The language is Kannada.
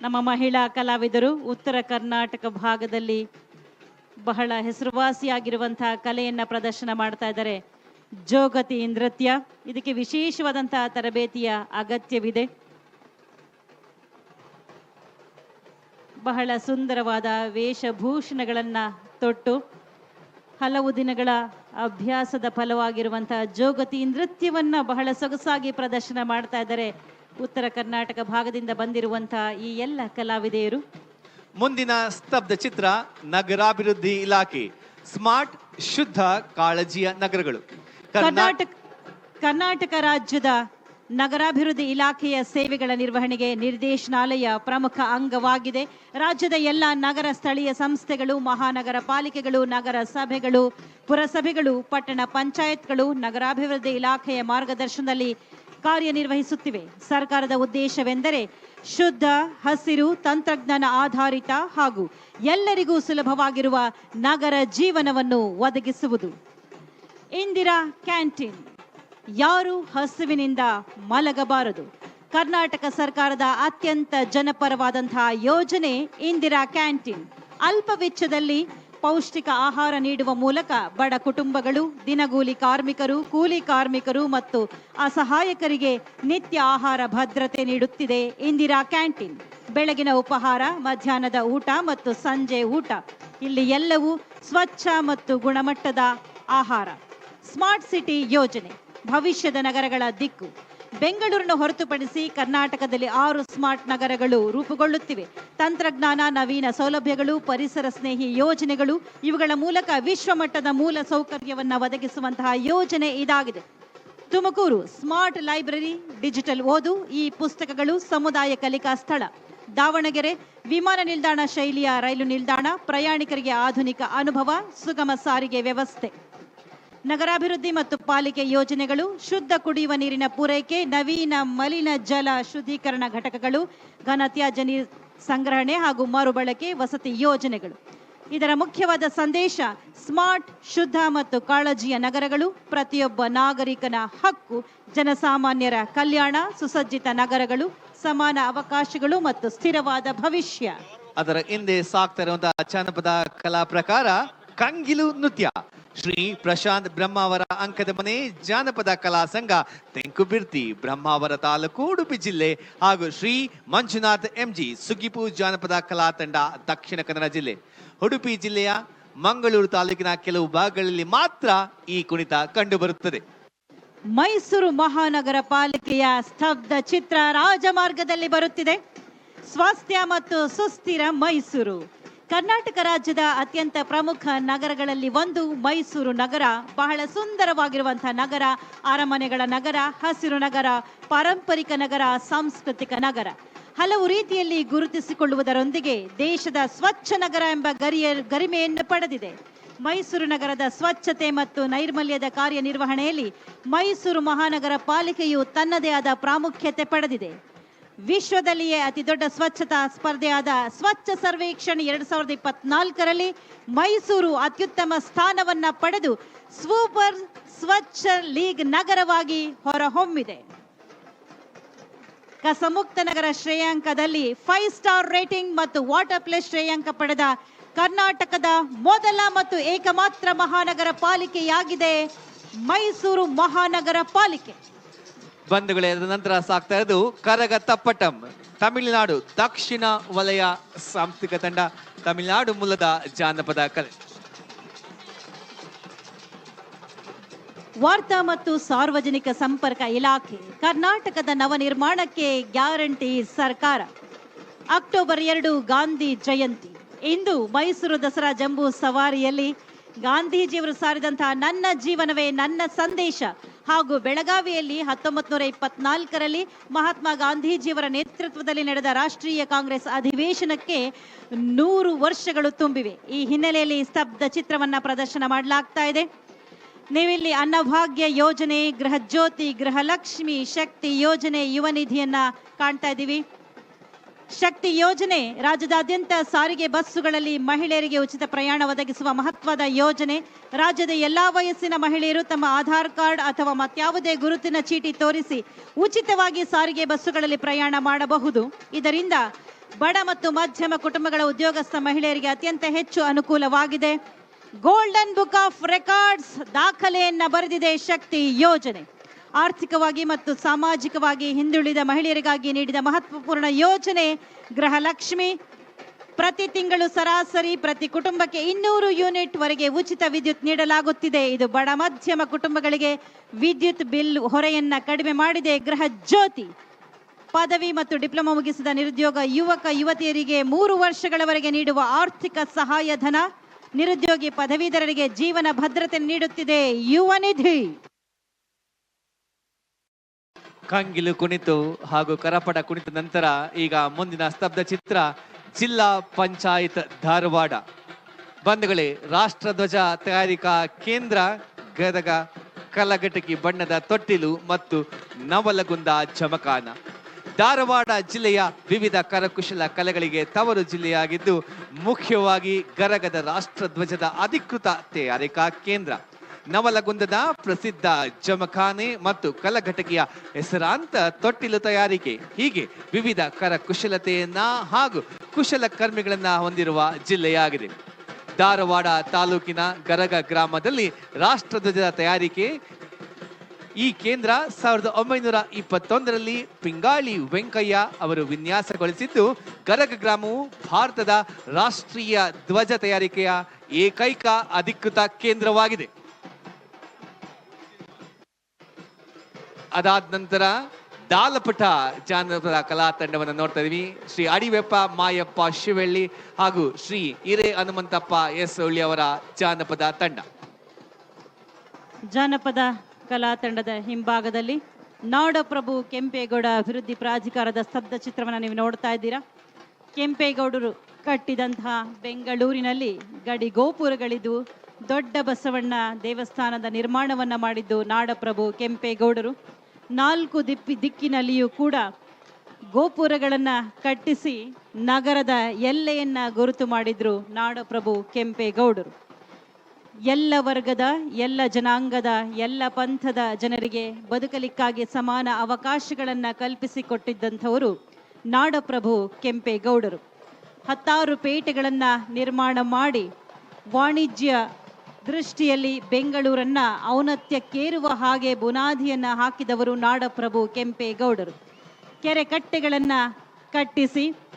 ನಮ್ಮ ಮಹಿಳಾ ಕಲಾವಿದರು ಉತ್ತರ ಕರ್ನಾಟಕ ಭಾಗದಲ್ಲಿ ಬಹಳ ಹೆಸರುವಾಸಿಯಾಗಿರುವಂತಹ ಕಲೆಯನ್ನ ಪ್ರದರ್ಶನ ಮಾಡ್ತಾ ಇದ್ದಾರೆ. ಜೋಗತಿ ನೃತ್ಯ, ಇದಕ್ಕೆ ವಿಶೇಷವಾದಂತಹ ತರಬೇತಿಯ ಅಗತ್ಯವಿದೆ. ಬಹಳ ಸುಂದರವಾದ ವೇಷಭೂಷಣಗಳನ್ನ ತೊಟ್ಟು ಹಲವು ದಿನಗಳ ಅಭ್ಯಾಸದ ಫಲವಾಗಿರುವಂತಹ ಜೋಗತಿ ನೃತ್ಯವನ್ನ ಬಹಳ ಸೊಗಸಾಗಿ ಪ್ರದರ್ಶನ ಮಾಡ್ತಾ ಇದ್ದಾರೆ. ಉತ್ತರ ಕರ್ನಾಟಕ ಭಾಗದಿಂದ ಬಂದಿರುವಂತಹ ಈ ಎಲ್ಲ ಕಲಾವಿದೆಯರು ಮುಂದಿನ ಸ್ತಬ್ಧ ಚಿತ್ರ ನಗರಾಭಿವೃದ್ಧಿ ಇಲಾಖೆ ಸ್ಮಾರ್ಟ್ ಶುದ್ಧ ಕಾಳಜಿಯ ನಗರಗಳು. ಕರ್ನಾಟಕ ಕರ್ನಾಟಕ ರಾಜ್ಯದ ನಗರಾಭಿವೃದ್ಧಿ ಇಲಾಖೆಯ ಸೇವೆಗಳ ನಿರ್ವಹಣೆಗೆ ನಿರ್ದೇಶನಾಲಯ ಪ್ರಮುಖ ಅಂಗವಾಗಿದೆ. ರಾಜ್ಯದ ಎಲ್ಲ ನಗರ ಸ್ಥಳೀಯ ಸಂಸ್ಥೆಗಳು ಮಹಾನಗರ ಪಾಲಿಕೆಗಳು ನಗರ ಸಭೆಗಳು ಪುರಸಭೆಗಳು ಪಟ್ಟಣ ಪಂಚಾಯತ್ಗಳು ನಗರಾಭಿವೃದ್ಧಿ ಇಲಾಖೆಯ ಮಾರ್ಗದರ್ಶನದಲ್ಲಿ ಕಾರ್ಯನಿರ್ವಹಿಸುತ್ತಿವೆ. ಸರ್ಕಾರದ ಉದ್ದೇಶವೆಂದರೆ ಶುದ್ಧ, ಹಸಿರು, ತಂತ್ರಜ್ಞಾನ ಆಧಾರಿತ ಹಾಗೂ ಎಲ್ಲರಿಗೂ ಸುಲಭವಾಗಿರುವ ನಗರ ಜೀವನವನ್ನು ಒದಗಿಸುವುದು. ಇಂದಿರಾ ಕ್ಯಾಂಟೀನ್. ಯಾರು ಹಸುವಿನಿಂದ ಮಲಗಬಾರದು. ಕರ್ನಾಟಕ ಸರ್ಕಾರದ ಅತ್ಯಂತ ಜನಪರವಾದಂತಹ ಯೋಜನೆ ಇಂದಿರಾ ಕ್ಯಾಂಟೀನ್. ಅಲ್ಪ ವೆಚ್ಚದಲ್ಲಿ ಪೌಷ್ಟಿಕ ಆಹಾರ ನೀಡುವ ಮೂಲಕ ಬಡ ಕುಟುಂಬಗಳು, ದಿನಗೂಲಿ ಕಾರ್ಮಿಕರು, ಕೂಲಿ ಕಾರ್ಮಿಕರು ಮತ್ತು ಅಸಹಾಯಕರಿಗೆ ನಿತ್ಯ ಆಹಾರ ಭದ್ರತೆ ನೀಡುತ್ತಿದೆ. ಇಂದಿರಾ ಕ್ಯಾಂಟೀನ್. ಬೆಳಗಿನ ಉಪಹಾರ, ಮಧ್ಯಾಹ್ನದ ಊಟ ಮತ್ತು ಸಂಜೆ ಊಟ. ಇಲ್ಲಿ ಎಲ್ಲವೂ ಸ್ವಚ್ಛ ಮತ್ತು ಗುಣಮಟ್ಟದ ಆಹಾರ. ಸ್ಮಾರ್ಟ್ ಸಿಟಿ ಯೋಜನೆ. ಭವಿಷ್ಯದ ನಗರಗಳ ದಿಕ್ಕು. ಬೆಂಗಳೂರನ್ನು ಹೊರತುಪಡಿಸಿ ಕರ್ನಾಟಕದಲ್ಲಿ ಆರು ಸ್ಮಾರ್ಟ್ ನಗರಗಳು ರೂಪುಗೊಳ್ಳುತ್ತಿವೆ. ತಂತ್ರಜ್ಞಾನ, ನವೀನ ಸೌಲಭ್ಯಗಳು, ಪರಿಸರ ಸ್ನೇಹಿ ಯೋಜನೆಗಳು, ಇವುಗಳ ಮೂಲಕ ವಿಶ್ವಮಟ್ಟದ ಮೂಲ ಸೌಕರ್ಯವನ್ನ ಒದಗಿಸುವಂತಹ ಯೋಜನೆ ಇದಾಗಿದೆ. ತುಮಕೂರು ಸ್ಮಾರ್ಟ್ ಲೈಬ್ರರಿ, ಡಿಜಿಟಲ್ ಓದು, ಈ ಪುಸ್ತಕಗಳು ಸಮುದಾಯ ಕಲಿಕಾ ಸ್ಥಳ. ದಾವಣಗೆರೆ ವಿಮಾನ ನಿಲ್ದಾಣ ಶೈಲಿಯ ರೈಲು ನಿಲ್ದಾಣ, ಪ್ರಯಾಣಿಕರಿಗೆ ಆಧುನಿಕ ಅನುಭವ, ಸುಗಮ ಸಾರಿಗೆ ವ್ಯವಸ್ಥೆ. ನಗರಾಭಿವೃದ್ಧಿ ಮತ್ತು ಪಾಲಿಕೆ ಯೋಜನೆಗಳು, ಶುದ್ಧ ಕುಡಿಯುವ ನೀರಿನ ಪೂರೈಕೆ, ನವೀನ ಮಲಿನ ಜಲ ಶುದ್ಧೀಕರಣ ಘಟಕಗಳು ಘನತ್ಯಾಜ್ಯ ನೀರು ಸಂಗ್ರಹಣೆ ಹಾಗೂ ಮರುಬಳಕೆ ವಸತಿ ಯೋಜನೆಗಳು. ಇದರ ಮುಖ್ಯವಾದ ಸಂದೇಶ, ಸ್ಮಾರ್ಟ್, ಶುದ್ಧ ಮತ್ತು ಕಾಳಜಿಯ ನಗರಗಳು, ಪ್ರತಿಯೊಬ್ಬ ನಾಗರಿಕನ ಹಕ್ಕು, ಜನಸಾಮಾನ್ಯರ ಕಲ್ಯಾಣ, ಸುಸಜ್ಜಿತ ನಗರಗಳು, ಸಮಾನ ಅವಕಾಶಗಳು ಮತ್ತು ಸ್ಥಿರವಾದ ಭವಿಷ್ಯ. ಅದರ ಹಿಂದೆ ಸಾಕ್ತಾ ಇರುವಂತಹ ಜನಪದ ಕಲಾ ಪ್ರಕಾರ, ಕಂಗಿಲು ನೃತ್ಯ. ಶ್ರೀ ಪ್ರಶಾಂತ್ ಬ್ರಹ್ಮಾವರ ಅಂಕದ ಮನೆ ಜಾನಪದ ಕಲಾ ಸಂಘ ತೆಂಕುಬಿರ್ತಿ ಬ್ರಹ್ಮಾವರ ತಾಲೂಕು ಉಡುಪಿ ಜಿಲ್ಲೆ ಹಾಗೂ ಶ್ರೀ ಮಂಜುನಾಥ್ ಎಂಜಿ ಸುಗಿಪು ಜಾನಪದ ಕಲಾ ತಂಡ ದಕ್ಷಿಣ ಕನ್ನಡ ಜಿಲ್ಲೆ. ಉಡುಪಿ ಜಿಲ್ಲೆಯ ಮಂಗಳೂರು ತಾಲೂಕಿನ ಕೆಲವು ಭಾಗಗಳಲ್ಲಿ ಮಾತ್ರ ಈ ಕುಣಿತ ಕಂಡುಬರುತ್ತದೆ. ಮೈಸೂರು ಮಹಾನಗರ ಪಾಲಿಕೆಯ ಸ್ತಬ್ಧ ಚಿತ್ರ ರಾಜಮಾರ್ಗದಲ್ಲಿ ಬರುತ್ತಿದೆ. ಸ್ವಾಸ್ಥ್ಯ ಮತ್ತು ಸುಸ್ಥಿರ ಮೈಸೂರು. ಕರ್ನಾಟಕ ರಾಜ್ಯದ ಅತ್ಯಂತ ಪ್ರಮುಖ ನಗರಗಳಲ್ಲಿ ಒಂದು, ಮೈಸೂರು ನಗರ. ಬಹಳ ಸುಂದರವಾಗಿರುವಂತಹ ನಗರ, ಅರಮನೆಗಳ ನಗರ, ಹಸಿರು ನಗರ, ಪಾರಂಪರಿಕ ನಗರ, ಸಾಂಸ್ಕೃತಿಕ ನಗರ. ಹಲವು ರೀತಿಯಲ್ಲಿ ಗುರುತಿಸಿಕೊಳ್ಳುವುದರೊಂದಿಗೆ ದೇಶದ ಸ್ವಚ್ಛ ನಗರ ಎಂಬ ಗರಿಯ, ಗರಿಮೆಯನ್ನು ಪಡೆದಿದೆ. ಮೈಸೂರು ನಗರದ ಸ್ವಚ್ಛತೆ ಮತ್ತು ನೈರ್ಮಲ್ಯದ ಕಾರ್ಯನಿರ್ವಹಣೆಯಲ್ಲಿ ಮೈಸೂರು ಮಹಾನಗರ ಪಾಲಿಕೆಯು ತನ್ನದೇ ಆದ ಪ್ರಾಮುಖ್ಯತೆ ಪಡೆದಿದೆ. ವಿಶ್ವದಲ್ಲಿಯೇ ಅತಿ ದೊಡ್ಡ ಸ್ವಚ್ಛತಾ ಸ್ಪರ್ಧೆಯಾದ ಸ್ವಚ್ಛ ಸರ್ವೇಕ್ಷಣ್ ಎರಡ್ ಸಾವಿರದ ಇಪ್ಪತ್ನಾಲ್ಕರಲ್ಲಿ ಮೈಸೂರು ಅತ್ಯುತ್ತಮ ಸ್ಥಾನವನ್ನ ಪಡೆದು ಸೂಪರ್ ಸ್ವಚ್ಛ ಲೀಗ್ ನಗರವಾಗಿ ಹೊರಹೊಮ್ಮಿದೆ. ಕಸಮುಕ್ತ ನಗರ ಶ್ರೇಯಾಂಕದಲ್ಲಿ ಫೈವ್ ಸ್ಟಾರ್ ರೇಟಿಂಗ್ ಮತ್ತು ವಾಟರ್ ಪ್ಲಸ್ ಶ್ರೇಯಾಂಕ ಪಡೆದ ಕರ್ನಾಟಕದ ಮೊದಲ ಮತ್ತು ಏಕಮಾತ್ರ ಮಹಾನಗರ ಪಾಲಿಕೆಯಾಗಿದೆ ಮೈಸೂರು ಮಹಾನಗರ ಪಾಲಿಕೆ. ಬಂಧುಗಳೇ, ಅದರ ನಂತರ ಸಾಕ್ತಾ ಇರೋದು ಕರಗ ತಪ್ಪಟಂ. ತಮಿಳುನಾಡು ದಕ್ಷಿಣ ವಲಯ ಸಾಂಸ್ಕೃತಿಕ ತಂಡ, ತಮಿಳುನಾಡು ಮೂಲದ ಜಾನಪದ ಕಲೆ. ವಾರ್ತಾ ಮತ್ತು ಸಾರ್ವಜನಿಕ ಸಂಪರ್ಕ ಇಲಾಖೆ, ಕರ್ನಾಟಕದ ನವನಿರ್ಮಾಣಕ್ಕೆ ಗ್ಯಾರಂಟಿ ಸರ್ಕಾರ. ಅಕ್ಟೋಬರ್ ಎರಡು, ಗಾಂಧಿ ಜಯಂತಿ. ಇಂದು ಮೈಸೂರು ದಸರಾ ಜಂಬೂ ಸವಾರಿಯಲ್ಲಿ ಗಾಂಧೀಜಿಯವರು ಸಾರಿದಂತಹ ನನ್ನ ಜೀವನವೇ ನನ್ನ ಸಂದೇಶ. ಹಾಗೂ ಬೆಳಗಾವಿಯಲ್ಲಿ ಹತ್ತೊಂಬತ್ತು ನೂರ ಇಪ್ಪತ್ನಾಲ್ಕರಲ್ಲಿ ಮಹಾತ್ಮ ಗಾಂಧೀಜಿಯವರ ನೇತೃತ್ವದಲ್ಲಿ ನಡೆದ ರಾಷ್ಟ್ರೀಯ ಕಾಂಗ್ರೆಸ್ ಅಧಿವೇಶನಕ್ಕೆ ನೂರು ವರ್ಷಗಳು ತುಂಬಿವೆ. ಈ ಹಿನ್ನೆಲೆಯಲ್ಲಿ ಸ್ತಬ್ಧ ಚಿತ್ರವನ್ನ ಪ್ರದರ್ಶನ ಮಾಡಲಾಗ್ತಾ ಇದೆ. ನೀವಿಲ್ಲಿ ಅನ್ನಭಾಗ್ಯ ಯೋಜನೆ ಗೃಹ ಜ್ಯೋತಿ ಗೃಹಲಕ್ಷ್ಮಿ ಶಕ್ತಿ ಯೋಜನೆ ಯುವ ನಿಧಿಯನ್ನ ಕಾಣ್ತಾ ಇದ್ದೀವಿ. ಶಕ್ತಿ ಯೋಜನೆ ರಾಜ್ಯದಾದ್ಯಂತ ಸಾರಿಗೆ ಬಸ್ಸುಗಳಲ್ಲಿ ಮಹಿಳೆಯರಿಗೆ ಉಚಿತ ಪ್ರಯಾಣ ಒದಗಿಸುವ ಮಹತ್ವದ ಯೋಜನೆ. ರಾಜ್ಯದ ಎಲ್ಲಾ ವಯಸ್ಸಿನ ಮಹಿಳೆಯರು ತಮ್ಮ ಆಧಾರ್ ಕಾರ್ಡ್ ಅಥವಾ ಮತ್ಯಾವುದೇ ಗುರುತಿನ ಚೀಟಿ ತೋರಿಸಿ ಉಚಿತವಾಗಿ ಸಾರಿಗೆ ಬಸ್ಸುಗಳಲ್ಲಿ ಪ್ರಯಾಣ ಮಾಡಬಹುದು. ಇದರಿಂದ ಬಡ ಮತ್ತು ಮಧ್ಯಮ ಕುಟುಂಬಗಳ ಉದ್ಯೋಗಸ್ಥ ಮಹಿಳೆಯರಿಗೆ ಅತ್ಯಂತ ಹೆಚ್ಚು ಅನುಕೂಲವಾಗಿದೆ. ಗೋಲ್ಡನ್ ಬುಕ್ ಆಫ್ ರೆಕಾರ್ಡ್ಸ್ ದಾಖಲೆಯನ್ನ ಬರೆದಿದೆ ಶಕ್ತಿ ಯೋಜನೆ. ಆರ್ಥಿಕವಾಗಿ ಮತ್ತು ಸಾಮಾಜಿಕವಾಗಿ ಹಿಂದುಳಿದ ಮಹಿಳೆಯರಿಗಾಗಿ ನೀಡಿದ ಮಹತ್ವಪೂರ್ಣ ಯೋಜನೆ ಗೃಹಲಕ್ಷ್ಮಿ ಪ್ರತಿ ತಿಂಗಳು ಸರಾಸರಿ ಪ್ರತಿ ಕುಟುಂಬಕ್ಕೆ ಇನ್ನೂರು ಯೂನಿಟ್ ವರೆಗೆ ಉಚಿತ ವಿದ್ಯುತ್ ನೀಡಲಾಗುತ್ತಿದೆ. ಇದು ಬಡ ಮಧ್ಯಮ ಕುಟುಂಬಗಳಿಗೆ ವಿದ್ಯುತ್ ಬಿಲ್ ಹೊರೆಯನ್ನ ಕಡಿಮೆ ಮಾಡಿದೆ. ಗೃಹ ಜ್ಯೋತಿ ಪದವಿ ಮತ್ತು ಡಿಪ್ಲೊಮಾ ಮುಗಿಸಿದ ನಿರುದ್ಯೋಗ ಯುವಕ ಯುವತಿಯರಿಗೆ ಮೂರು ವರ್ಷಗಳವರೆಗೆ ನೀಡುವ ಆರ್ಥಿಕ ಸಹಾಯಧನ ನಿರುದ್ಯೋಗಿ ಪದವೀಧರರಿಗೆ ಜೀವನ ಭದ್ರತೆ ನೀಡುತ್ತಿದೆ. ಯುವ ನಿಧಿ. ಕಂಗಿಲು ಕುಣಿತು ಹಾಗೂ ಕರಪಟ ಕುಣಿತ ನಂತರ ಈಗ ಮುಂದಿನ ಸ್ತಬ್ಧ ಚಿತ್ರ ಜಿಲ್ಲಾ ಪಂಚಾಯತ್ ಧಾರವಾಡ. ಬಂಧುಗಳೇ ರಾಷ್ಟ್ರಧ್ವಜ ತಯಾರಿಕಾ ಕೇಂದ್ರ ಗದಗ ಕಲಘಟಕಿ ಬಣ್ಣದ ತೊಟ್ಟಿಲು ಮತ್ತು ನವಲಗುಂದ ಜಮಖಾನ. ಧಾರವಾಡ ಜಿಲ್ಲೆಯ ವಿವಿಧ ಕರಕುಶಲ ಕಲೆಗಳಿಗೆ ತವರು ಜಿಲ್ಲೆಯಾಗಿದ್ದು, ಮುಖ್ಯವಾಗಿ ಗರಗದ ರಾಷ್ಟ್ರಧ್ವಜದ ಅಧಿಕೃತ ತಯಾರಿಕಾ ಕೇಂದ್ರ. ನವಲಗುಂದದ ಪ್ರಸಿದ್ಧ ಜಮಖಾನೆ ಮತ್ತು ಕಲಘಟಕಿಯ ಹೆಸರಾಂತ ತೊಟ್ಟಿಲು ತಯಾರಿಕೆ. ಹೀಗೆ ವಿವಿಧ ಕರಕುಶಲತೆಯನ್ನ ಹಾಗೂ ಕುಶಲಕರ್ಮಿಗಳನ್ನ ಹೊಂದಿರುವ ಜಿಲ್ಲೆಯಾಗಿದೆ. ಧಾರವಾಡ ತಾಲೂಕಿನ ಗರಗ ಗ್ರಾಮದಲ್ಲಿ ರಾಷ್ಟ್ರಧ್ವಜದ ತಯಾರಿಕೆ. ಈ ಕೇಂದ್ರ ಸಾವಿರದ ಒಂಬೈನೂರ ಇಪ್ಪತ್ತೊಂದರಲ್ಲಿ ಪಿಂಗಾಳಿ ವೆಂಕಯ್ಯ ಅವರು ವಿನ್ಯಾಸಗೊಳಿಸಿದ್ದು, ಗರಗ ಗ್ರಾಮವು ಭಾರತದ ರಾಷ್ಟ್ರೀಯ ಧ್ವಜ ತಯಾರಿಕೆಯ ಏಕೈಕ ಅಧಿಕೃತ ಕೇಂದ್ರವಾಗಿದೆ. ಅದಾದ ನಂತರ ದಾಲಪಟ ಜಾನಪದ ಕಲಾ ತಂಡವನ್ನು ನೋಡ್ತಾ ಇದೀವಿ. ಶ್ರೀ ಅಡಿವೆಪ್ಪ ಮಾಯಪ್ಪ ಶಿವಳ್ಳಿ ಹಾಗೂ ಶ್ರೀ ಹಿರೇ ಹನುಮಂತಪ್ಪ ಎಸ್ ಒಳ್ಳಿ ಅವರ ಜಾನಪದ ತಂಡ. ಜಾನಪದ ಕಲಾ ತಂಡದ ಹಿಂಭಾಗದಲ್ಲಿ ನಾಡಪ್ರಭು ಕೆಂಪೇಗೌಡ ಅಭಿವೃದ್ಧಿ ಪ್ರಾಧಿಕಾರದ ಸ್ತಬ್ಧ ಚಿತ್ರವನ್ನು ನೀವು ನೋಡ್ತಾ ಇದ್ದೀರಾ. ಕೆಂಪೇಗೌಡರು ಕಟ್ಟಿದಂತಹ ಬೆಂಗಳೂರಿನಲ್ಲಿ ಗಡಿ ಗೋಪುರಗಳಿದ್ದು ದೊಡ್ಡ ಬಸವಣ್ಣ ದೇವಸ್ಥಾನದ ನಿರ್ಮಾಣವನ್ನ ಮಾಡಿದ್ದು ನಾಡಪ್ರಭು ಕೆಂಪೇಗೌಡರು. ನಾಲ್ಕು ದಿಪ್ಪಿ ದಿಕ್ಕಿನಲ್ಲಿಯೂ ಕೂಡ ಗೋಪುರಗಳನ್ನು ಕಟ್ಟಿಸಿ ನಗರದ ಎಲ್ಲೆಯನ್ನು ಗುರುತು ಮಾಡಿದ್ರು ನಾಡಪ್ರಭು ಕೆಂಪೇಗೌಡರು. ಎಲ್ಲ ವರ್ಗದ, ಎಲ್ಲ ಜನಾಂಗದ, ಎಲ್ಲ ಪಂಥದ ಜನರಿಗೆ ಬದುಕಲಿಕ್ಕಾಗಿ ಸಮಾನ ಅವಕಾಶಗಳನ್ನು ಕಲ್ಪಿಸಿಕೊಟ್ಟಿದ್ದಂಥವರು ನಾಡಪ್ರಭು ಕೆಂಪೇಗೌಡರು. ಹತ್ತಾರು ಪೇಟೆಗಳನ್ನು ನಿರ್ಮಾಣ ಮಾಡಿ ವಾಣಿಜ್ಯ ದೃಷ್ಟಿಯಲ್ಲಿ ಬೆಂಗಳೂರನ್ನ ಔನತ್ಯಕ್ಕೇರುವ ಹಾಗೆ ಬುನಾದಿಯನ್ನ ಹಾಕಿದವರು ನಾಡಪ್ರಭು ಕೆಂಪೇಗೌಡರು. ಕೆರೆ ಕಟ್ಟೆಗಳನ್ನ ಕಟ್ಟಿಸಿ